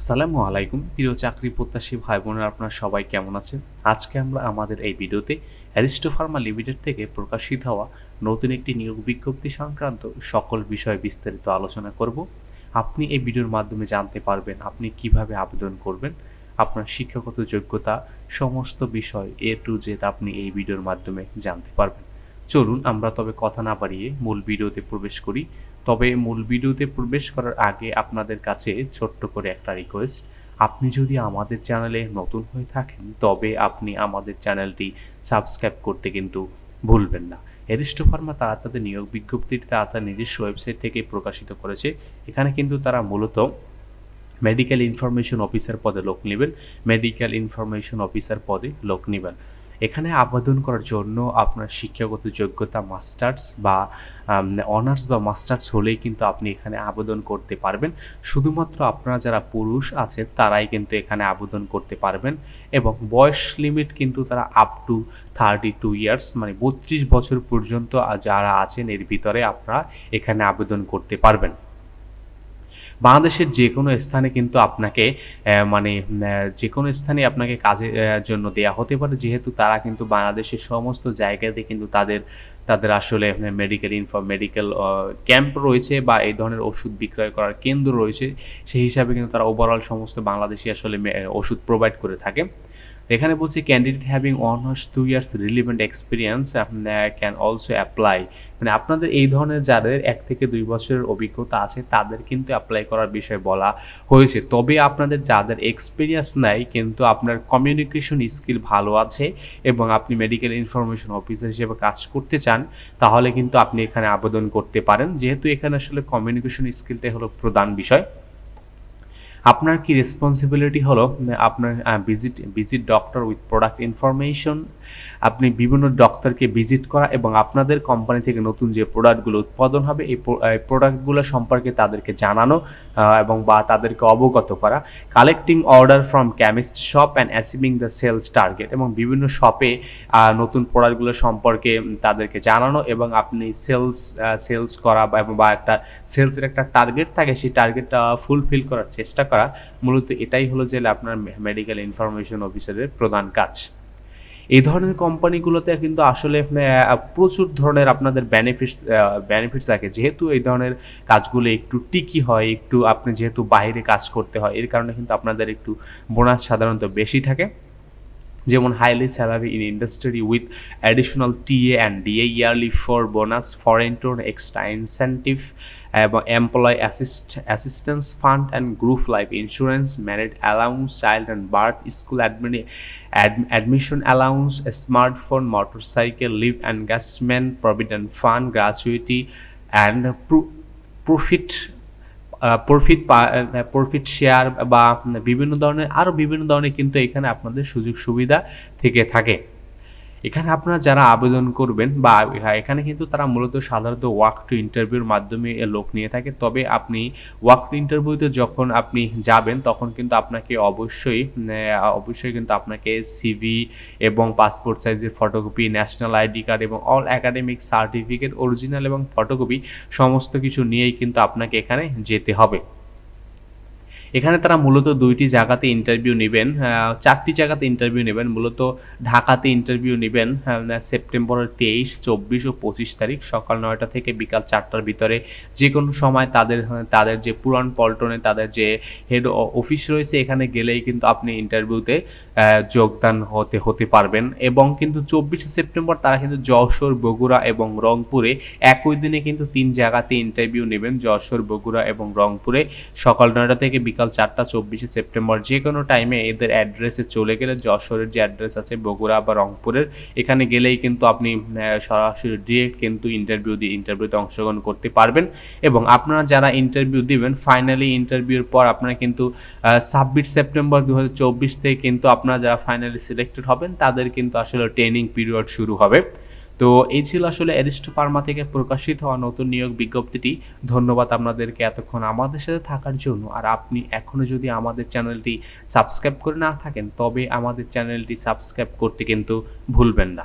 আসসালামু আলাইকুম। প্রিয় চাকরি প্রত্যাশী ভাই বোনেরা আপনারা সবাই কেমন আছেন? আজকে আমরা আমাদের এই ভিডিওতে অ্যারিস্টো ফার্মা লিমিটেড থেকে প্রকাশিত হওয়া নতুন একটি নিয়োগ বিজ্ঞপ্তি সংক্রান্ত সকল বিষয়ে বিস্তারিত আলোচনা করব। আপনি এই ভিডিওর মাধ্যমে জানতে পারবেন আপনি কীভাবে আবেদন করবেন, আপনার শিক্ষাগত যোগ্যতা, সমস্ত বিষয় এ টু জেড আপনি এই ভিডিওর মাধ্যমে জানতে পারবেন। চলুন, আমরা তবে কথা না বাড়িয়ে মূল ভিডিওতে প্রবেশ করি। তবে মূল ভিডিওতে প্রবেশ করার আগে আপনাদের কাছে ছোট্ট করে একটা রিকোয়েস্ট আপনি যদি আমাদের চ্যানেলে নতুন হয়ে থাকেন, তবে আপনি আমাদের চ্যানেলটি সাবস্ক্রাইব করতে কিন্তু ভুলবেন না। এরিস্টো ফার্মা তারা তাদের নিয়োগ বিজ্ঞপ্তিটি তারা নিজস্ব ওয়েবসাইট থেকে প্রকাশিত করেছে। এখানে কিন্তু তারা মূলত মেডিকেল ইনফরমেশন অফিসার পদে লোক নেবেন। মেডিকেল ইনফরমেশন অফিসার পদে লোক নেবেন। এখানে আবেদন করার জন্য আপনার শিক্ষাগত যোগ্যতা মাস্টার্স বা অনার্স বা মাস্টার্স হলেই কিন্তু আপনি এখানে আবেদন করতে পারবেন। শুধুমাত্র আপনারা যারা পুরুষ আছেন তারাই কিন্তু এখানে আবেদন করতে পারবেন এবং বয়স লিমিট কিন্তু তারা up to thirty two years মানে বত্রিশ বছর পর্যন্ত যারা আছেন এর ভিতরে আপনারা এখানে আবেদন করতে পারবেন। বাংলাদেশের যে কোনো স্থানে কিন্তু আপনাকে মানে যে কোনো স্থানে আপনাকে কাজের জন্য দেয়া হতে পারে। যেহেতু তারা কিন্তু বাংলাদেশের সমস্ত জায়গাতে কিন্তু তাদের তাদের আসলে মেডিকেল ইনফর্ম মেডিকেল ক্যাম্প রয়েছে বা এই ধরনের ওষুধ বিক্রয় করার কেন্দ্র রয়েছে। সেই হিসাবে কিন্তু তারা ওভারঅল সমস্ত বাংলাদেশি আসলে ওষুধ প্রোভাইড করে থাকে। এখানে বলছি candidate having honours two years relevant experience আপনার ক্যান অলসো অ্যাপ্লাই মানে আপনাদের এই ধরনের যাদের এক থেকে দুই বছরের অভিজ্ঞতা আছে, তাদের কিন্তু অ্যাপ্লাই করার বিষয় বলা হয়েছে। তবে আপনাদের যাদের এক্সপিরিয়েন্স নাই, কিন্তু আপনার কমিউনিকেশন স্কিল ভালো আছে এবং আপনি মেডিকেল ইনফরমেশন অফিসার হিসেবে কাজ করতে চান, তাহলে কিন্তু আপনি এখানে আবেদন করতে পারেন। যেহেতু এখানে আসলে কমিউনিকেশন স্কিলটাই হলো প্রধান বিষয়। আপনার কি রেসপন্সিবিলিটি হলো আপনার visit visit doctor with product information আপনি বিভিন্ন ডক্টরকে ভিজিট করা এবং আপনাদের কোম্পানি থেকে নতুন যে প্রোডাক্টগুলো উৎপাদন হবে, এই প্রোডাক্টগুলো সম্পর্কে তাদেরকে জানানো এবং বা তাদেরকে অবগত করা। Collecting order from chemist shop and achieving the sales target এবং বিভিন্ন শপে নতুন প্রোডাক্টগুলো সম্পর্কে তাদেরকে জানানো এবং আপনি সেলস সেলস করা বা একটা সেলসের একটা টার্গেট থাকে, সেই টার্গেটটা ফুলফিল করার চেষ্টা করা, মূলত এটাই হলো যে আপনার মেডিকেল ইনফরমেশন অফিসারের প্রধান কাজ। এই ধরনের কোম্পানিগুলোতে কিন্তু আসলে প্রচুর ধরনের আপনাদের বেনিফিটস বেনিফিটস থাকে। যেহেতু এই ধরনের কাজগুলো একটু টিকি হয়, একটু আপনি যেহেতু বাইরে কাজ করতে হয়, এর কারণে কিন্তু আপনাদের একটু বোনাস সাধারণত বেশি থাকে। যেমন highly salary in industry with additional TA and DA yearly for bonus foreign tour extra incentive এবং employ assist assistance fund and group life insurance married allowance child and birth school admin admission allowance smartphone motorcycle leave engagement provident fund gratuity and profit profit profit share বা বিভিন্ন ধরনের আরও বিভিন্ন ধরনের কিন্তু এখানে আপনাদের সুযোগ সুবিধা থেকে থাকে। এখানে আপনারা যারা আবেদন করবেন বা হ্যাঁ, এখানে কিন্তু তারা মূলত সাধারণত ওয়াক টু ইন্টারভিউর মাধ্যমে লোক নিয়ে থাকে। তবে আপনি ওয়ার্ক টু ইন্টারভিউতে যখন আপনি যাবেন তখন কিন্তু আপনাকে অবশ্যই অবশ্যই কিন্তু আপনাকে সিভি এবং পাসপোর্ট সাইজের ফটোকপি ন্যাশনাল আইডি কার্ড এবং অল একাডেমিক সার্টিফিকেট অরিজিনাল এবং ফটোকপি সমস্ত কিছু নিয়েই কিন্তু আপনাকে এখানে যেতে হবে। এখানে তারা মূলত দুইটি জায়গাতে ইন্টারভিউ নেবেন চারটি জায়গাতে ইন্টারভিউ নেবেন, মূলত ঢাকাতে ইন্টারভিউ নেবেন সেপ্টেম্বরের তেইশ, চব্বিশ ও পঁচিশ তারিখ সকাল নয়টা থেকে বিকাল চারটার ভিতরে। যে কোনো সময় তাদের তাদের যে পুরান পল্টনে তাদের যে হেড অফিস রয়েছে, এখানে গেলেই কিন্তু আপনি ইন্টারভিউতে যোগদান হতে হতে পারবেন। এবং কিন্তু চব্বিশে সেপ্টেম্বর তারা কিন্তু যশোর, বগুড়া এবং রংপুরে একই দিনে কিন্তু তিন জায়গাতে ইন্টারভিউ নেবেন। যশোর, বগুড়া এবং রংপুরে। সকাল নয়টা থেকে বিকাল চারটা, চব্বিশে সেপ্টেম্বর যে কোনো টাইমে এদের অ্যাড্রেসে চলে গেলে যশোরের যে অ্যাড্রেস আছে বগুড়া বা রংপুরের, এখানে গেলেই কিন্তু আপনি সরাসরি ডিরেক্ট কিন্তু ইন্টারভিউ দিয়ে ইন্টারভিউতে অংশগ্রহণ করতে পারবেন। এবং আপনারা যারা ইন্টারভিউ দিবেন ফাইনালি ইন্টারভিউর পর আপনারা কিন্তু ছাব্বিশ সেপ্টেম্বর দু থেকে কিন্তু আপনারা যারা ফাইনালি সিলেক্টেড হবেন, তাদের কিন্তু আসলে ট্রেনিং পিরিয়ড শুরু হবে। তো এই ছিল আসলে অ্যারিস্টো ফার্মা থেকে প্রকাশিত হওয়া নতুন নিয়োগ বিজ্ঞপ্তিটি। ধন্যবাদ আপনাদেরকে এতক্ষণ আমাদের সাথে থাকার জন্য। আর আপনি এখনও যদি আমাদের চ্যানেলটি সাবস্ক্রাইব করে না থাকেন, তবে আমাদের চ্যানেলটি সাবস্ক্রাইব করতে কিন্তু ভুলবেন না।